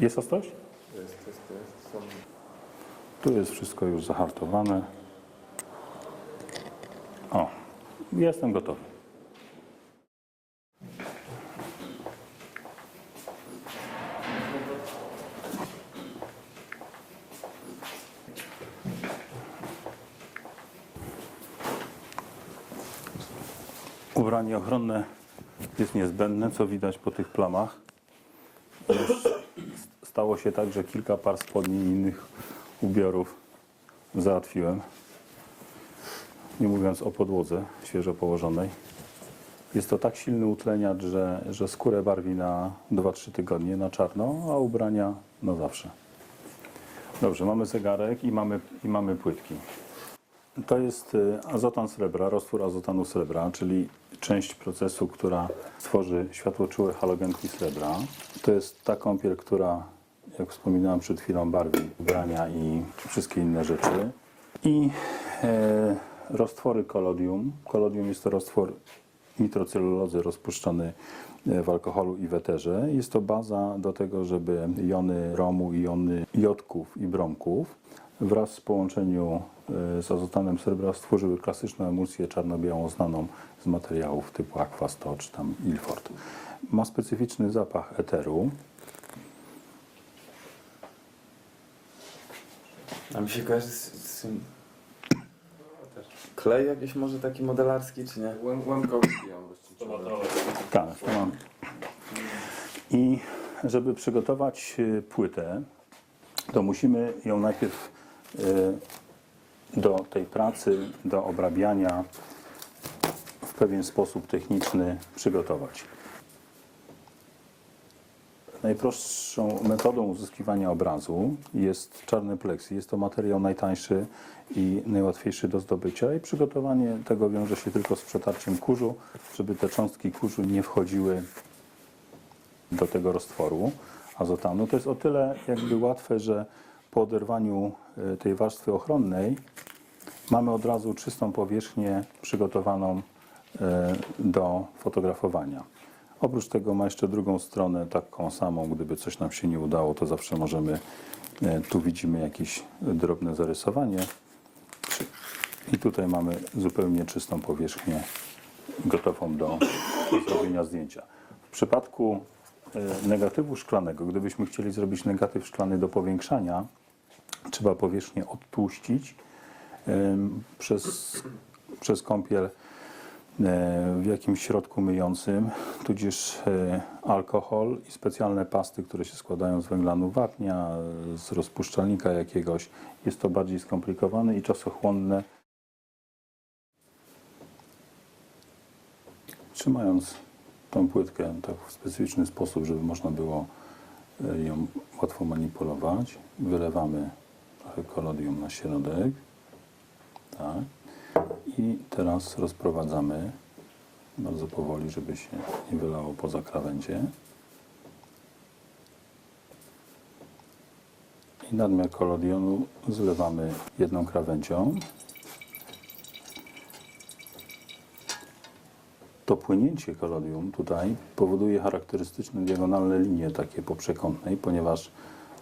Jest ostrość? Jest, jest, jest. Są... Tu jest wszystko już zahartowane. O, jestem gotowy. Ubranie ochronne jest niezbędne, co widać po tych plamach. Stało się tak, że kilka par spodni i innych ubiorów załatwiłem. Nie mówiąc o podłodze świeżo położonej. Jest to tak silny utleniacz, że, że skórę barwi na 2-3 tygodnie na czarno, a ubrania na zawsze. Dobrze, mamy zegarek i mamy, i mamy płytki. To jest y, azotan srebra, roztwór azotanu srebra, czyli część procesu, która tworzy światłoczułe halogenki srebra. To jest ta kąpiel, która, jak wspominałem przed chwilą, barwi ubrania i wszystkie inne rzeczy. I e, roztwory kolodium. Kolodium jest to roztwór nitrocelulozy rozpuszczony e, w alkoholu i weterze. Jest to baza do tego, żeby jony romu jony jodków i bromków wraz z połączeniu e, z azotanem srebra stworzyły klasyczną emulsję czarno-białą znaną z materiałów typu Aquasto czy tam Ilford. Ma specyficzny zapach eteru. A mi się kojarzy z, z tym... Klej jakiś może taki modelarski, czy nie? Łemkowski ją rozcieńczony. Tak, to mam. I żeby przygotować e, płytę, to musimy ją najpierw e, do tej pracy, do obrabiania w pewien sposób techniczny przygotować. Najprostszą metodą uzyskiwania obrazu jest czarny pleksy. Jest to materiał najtańszy i najłatwiejszy do zdobycia i przygotowanie tego wiąże się tylko z przetarciem kurzu, żeby te cząstki kurzu nie wchodziły do tego roztworu azotanu. To jest o tyle jakby łatwe, że po oderwaniu e, tej warstwy ochronnej mamy od razu czystą powierzchnię przygotowaną e, do fotografowania. Oprócz tego ma jeszcze drugą stronę, taką samą, gdyby coś nam się nie udało, to zawsze możemy, e, tu widzimy jakieś drobne zarysowanie i tutaj mamy zupełnie czystą powierzchnię gotową do zrobienia zdjęcia. W przypadku e, negatywu szklanego, gdybyśmy chcieli zrobić negatyw szklany do powiększania, trzeba powierzchnię odtłuścić przez, przez kąpiel w jakimś środku myjącym, tudzież e, alkohol i specjalne pasty, które się składają z węglanu wapnia, z rozpuszczalnika jakiegoś. Jest to bardziej skomplikowane i czasochłonne. Trzymając tą płytkę tak w specyficzny sposób, żeby można było e, ją łatwo manipulować, wylewamy trochę kolodium na środek. Tak. I teraz rozprowadzamy bardzo powoli, żeby się nie wylało poza krawędzie. I nadmiar kolodionu zlewamy jedną krawędzią. To płynięcie kolodium tutaj powoduje charakterystyczne diagonalne linie takie po przekątnej, ponieważ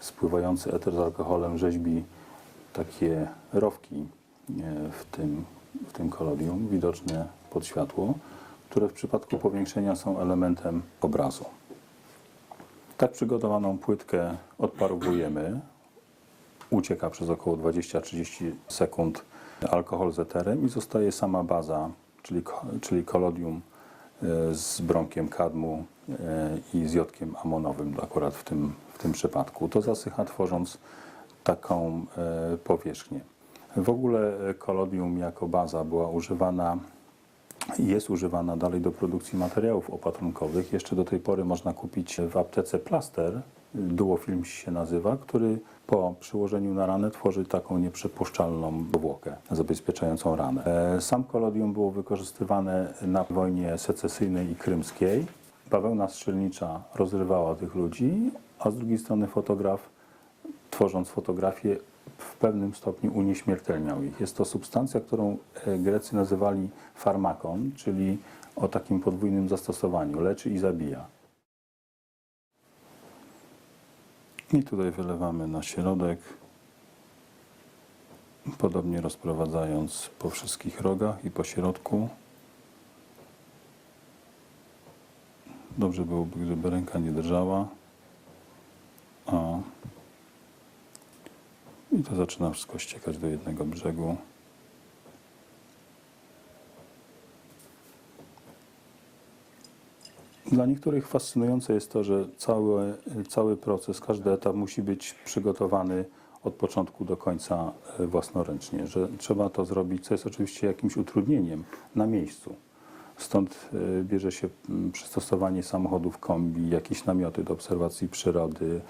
spływający eter z alkoholem rzeźbi takie rowki e, w tym, w tym kolodium, widoczne pod światło, które w przypadku powiększenia są elementem obrazu. Tak przygotowaną płytkę odparowujemy. Ucieka przez około 20-30 sekund alkohol z eterem i zostaje sama baza, czyli, czyli kolodium e, z brąkiem kadmu e, i z jodkiem amonowym akurat w tym, w tym przypadku. To zasycha tworząc taką e, powierzchnię. W ogóle e, kolodium jako baza była używana jest używana dalej do produkcji materiałów opatrunkowych. Jeszcze do tej pory można kupić w aptece plaster, duofilm się nazywa, który po przyłożeniu na ranę tworzy taką nieprzepuszczalną powłokę zabezpieczającą ranę. E, Sam kolodium było wykorzystywane na wojnie secesyjnej i krymskiej. Bawełna strzelnicza rozrywała tych ludzi, a z drugiej strony fotograf tworząc fotografię, pewnym stopniu unieśmiertelniał ich. Jest to substancja, którą e, Grecy nazywali farmakon, czyli o takim podwójnym zastosowaniu. Leczy i zabija. I tutaj wylewamy na środek, podobnie rozprowadzając po wszystkich rogach i po środku. Dobrze byłoby, gdyby ręka nie drżała. I to zaczyna wszystko ściekać do jednego brzegu. Dla niektórych fascynujące jest to, że cały, cały proces, każdy etap musi być przygotowany od początku do końca e, własnoręcznie, że trzeba to zrobić, co jest oczywiście jakimś utrudnieniem na miejscu. Stąd e, bierze się mm, przystosowanie samochodów kombi, jakieś namioty do obserwacji przyrody,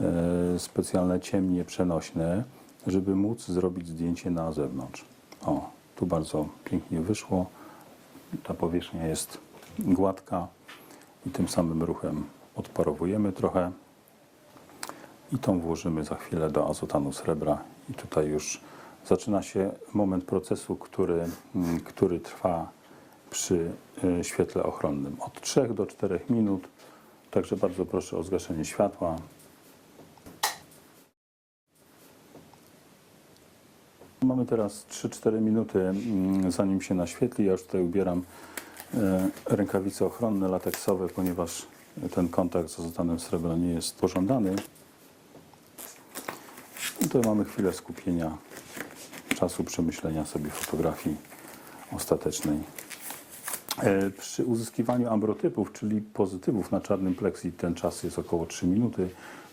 e, specjalne ciemnie przenośne, żeby móc zrobić zdjęcie na zewnątrz. O, tu bardzo pięknie wyszło. Ta powierzchnia jest gładka i tym samym ruchem odparowujemy trochę i tą włożymy za chwilę do azotanu srebra i tutaj już zaczyna się moment procesu, który, mm, który trwa przy y, świetle ochronnym od 3 do 4 minut, także bardzo proszę o zgaszenie światła. Mamy teraz 3-4 minuty, mm, zanim się naświetli. Ja już tutaj ubieram e, rękawice ochronne, lateksowe, ponieważ ten kontakt z azotanem srebra nie jest pożądany. I tutaj mamy chwilę skupienia, czasu przemyślenia sobie fotografii ostatecznej. E, Przy uzyskiwaniu ambrotypów, czyli pozytywów na czarnym pleksji, ten czas jest około 3 minuty.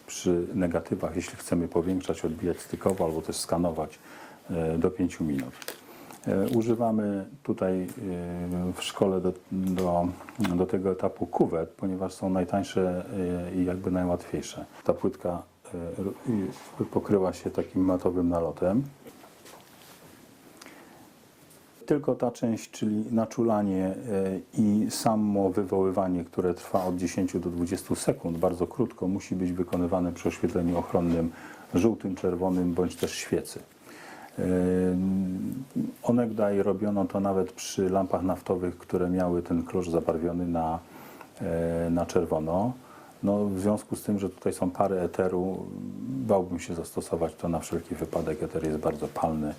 Przy negatywach, jeśli chcemy powiększać, odbijać stykowo albo też skanować, e, do 5 minut. E, Używamy tutaj w szkole do, do, do tego etapu kuwet, ponieważ są najtańsze i jakby najłatwiejsze. Ta płytka pokryła się takim matowym nalotem. Tylko ta część, czyli naczulanie e, i samo wywoływanie, które trwa od 10 do 20 sekund, bardzo krótko, musi być wykonywane przy oświetleniu ochronnym żółtym, czerwonym bądź też świecy. E, Onegdaj robiono to nawet przy lampach naftowych, które miały ten klosz zabarwiony na, e, na czerwono. No, w związku z tym, że tutaj są pary eteru, bałbym się zastosować to na wszelki wypadek. Eter jest bardzo palny.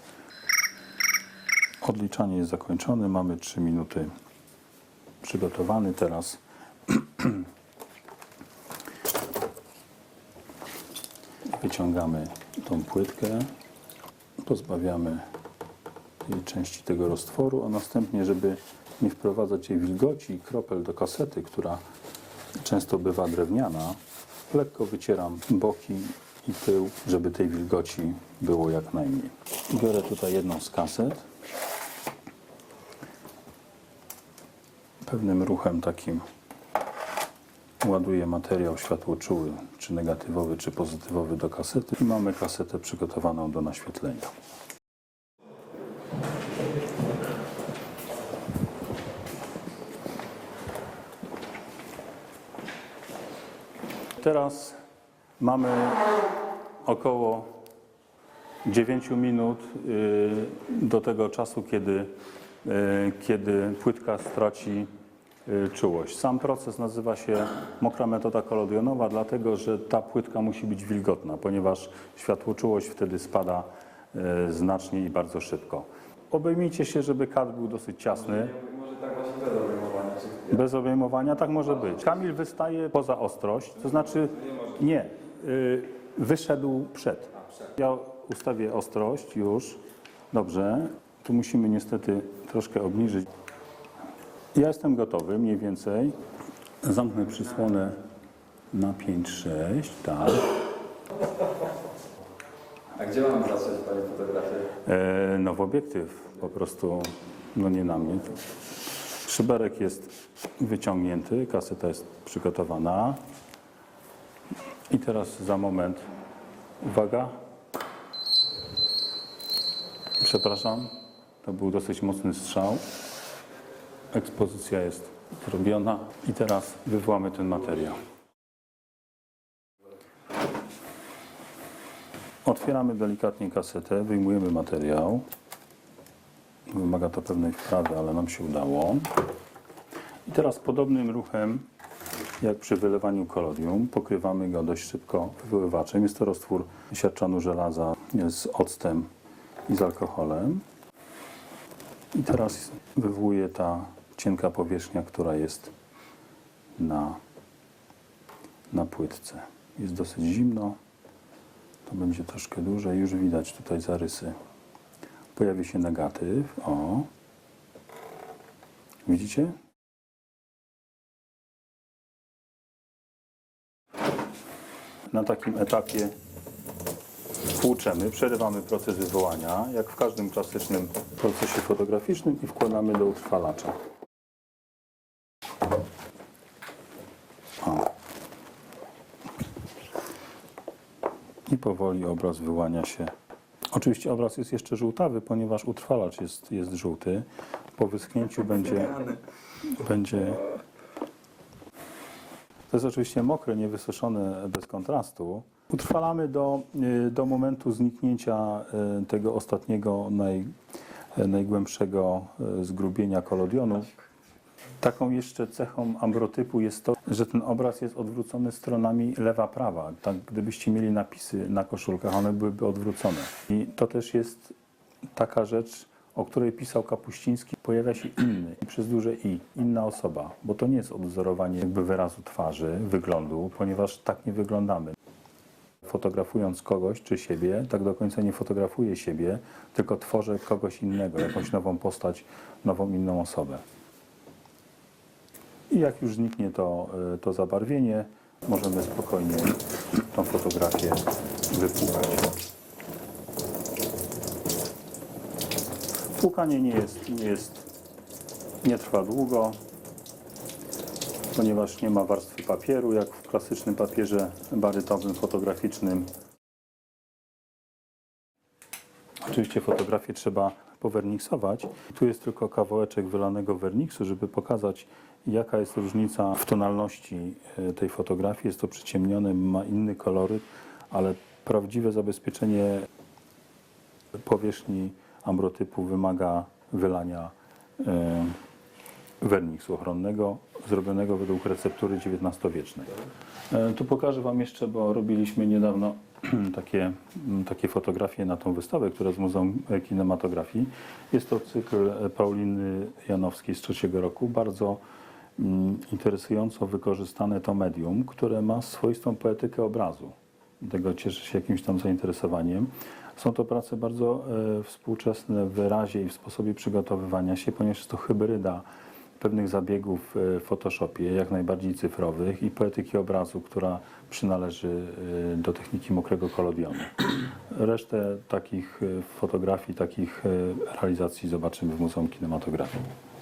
Odliczanie jest zakończone. Mamy 3 minuty przygotowany. Teraz wyciągamy tą płytkę, pozbawiamy jej części tego roztworu, a następnie, żeby nie wprowadzać jej wilgoci i kropel do kasety, która często bywa drewniana, lekko wycieram boki i tył, żeby tej wilgoci było jak najmniej. Biorę tutaj jedną z kaset. Pewnym ruchem takim ładuję materiał światłoczuły, czy negatywowy, czy pozytywowy do kasety i mamy kasetę przygotowaną do naświetlenia. Teraz mamy około 9 minut y, do tego czasu, kiedy, y, kiedy płytka straci czułość. Sam proces nazywa się mokra metoda kolodionowa, dlatego że ta płytka musi być wilgotna, ponieważ światłoczułość wtedy spada y, znacznie i bardzo szybko. Obejmijcie się, żeby kat był dosyć ciasny. Może tak właśnie bez obejmowania. Czy... Bez obejmowania tak może być. Kamil wystaje poza ostrość, to znaczy nie, y, wyszedł przed. Ja ustawię ostrość już. Dobrze. Tu musimy niestety troszkę obniżyć. Ja jestem gotowy mniej więcej. Zamknę przysłonę na 5-6, tak. A gdzie mam zacząć Panie fotografię? E, no w obiektyw po prostu, no nie na mnie. Szyberek jest wyciągnięty, kaseta jest przygotowana. I teraz za moment, uwaga. Przepraszam, to był dosyć mocny strzał. Ekspozycja jest zrobiona i teraz wywołamy ten materiał. Otwieramy delikatnie kasetę, wyjmujemy materiał. Wymaga to pewnej wprawy, ale nam się udało. I teraz podobnym ruchem jak przy wylewaniu kolodium. Pokrywamy go dość szybko wywoływaczem. Jest to roztwór siarczanu żelaza z octem i z alkoholem. I teraz wywołuje ta cienka powierzchnia, która jest na, na płytce. Jest dosyć zimno. To będzie troszkę dłużej. Już widać tutaj zarysy. Pojawi się negatyw. O. Widzicie? Na takim etapie tłuczemy, przerywamy proces wywołania, jak w każdym klasycznym procesie fotograficznym i wkładamy do utrwalacza. I powoli obraz wyłania się. Oczywiście obraz jest jeszcze żółtawy, ponieważ utrwalacz jest, jest żółty. Po wyschnięciu będzie, będzie. To jest oczywiście mokre, niewysuszone, bez kontrastu. Utrwalamy do, y, do momentu zniknięcia y, tego ostatniego, naj, y, najgłębszego zgrubienia kolodionu. Taką jeszcze cechą ambrotypu jest to, że ten obraz jest odwrócony stronami lewa-prawa. Tak, gdybyście mieli napisy na koszulkach, one byłyby odwrócone. I to też jest taka rzecz, o której pisał Kapuściński. Pojawia się inny, przez duże i, inna osoba, bo to nie jest odwzorowanie jakby wyrazu twarzy, wyglądu, ponieważ tak nie wyglądamy. Fotografując kogoś czy siebie, tak do końca nie fotografuję siebie, tylko tworzę kogoś innego, jakąś nową postać, nową inną osobę. I jak już zniknie to, y, to zabarwienie, możemy spokojnie tą fotografię wypłukać. Płukanie nie jest, nie jest, nie trwa długo, ponieważ nie ma warstwy papieru, jak w klasycznym papierze barytowym, fotograficznym. Oczywiście fotografię trzeba powerniksować. Tu jest tylko kawałeczek wylanego werniksu, żeby pokazać, jaka jest różnica w tonalności e, tej fotografii. Jest to przyciemnione, ma inny koloryt, ale prawdziwe zabezpieczenie powierzchni ambrotypu wymaga wylania e, werniksu ochronnego, zrobionego według receptury XIX-wiecznej. E, Tu pokażę Wam jeszcze, bo robiliśmy niedawno takie, m, takie fotografie na tą wystawę, która jest Muzeum Kinematografii. Jest to cykl Pauliny Janowskiej z trzeciego roku. Bardzo mm, interesująco wykorzystane to medium, które ma swoistą poetykę obrazu. Tego cieszę się jakimś tam zainteresowaniem. Są to prace bardzo e, współczesne w wyrazie i w sposobie przygotowywania się, ponieważ jest to hybryda pewnych zabiegów e, w Photoshopie, jak najbardziej cyfrowych i poetyki obrazu, która przynależy e, do techniki mokrego kolodionu. Resztę takich e, fotografii, takich e, realizacji zobaczymy w Muzeum Kinematografii.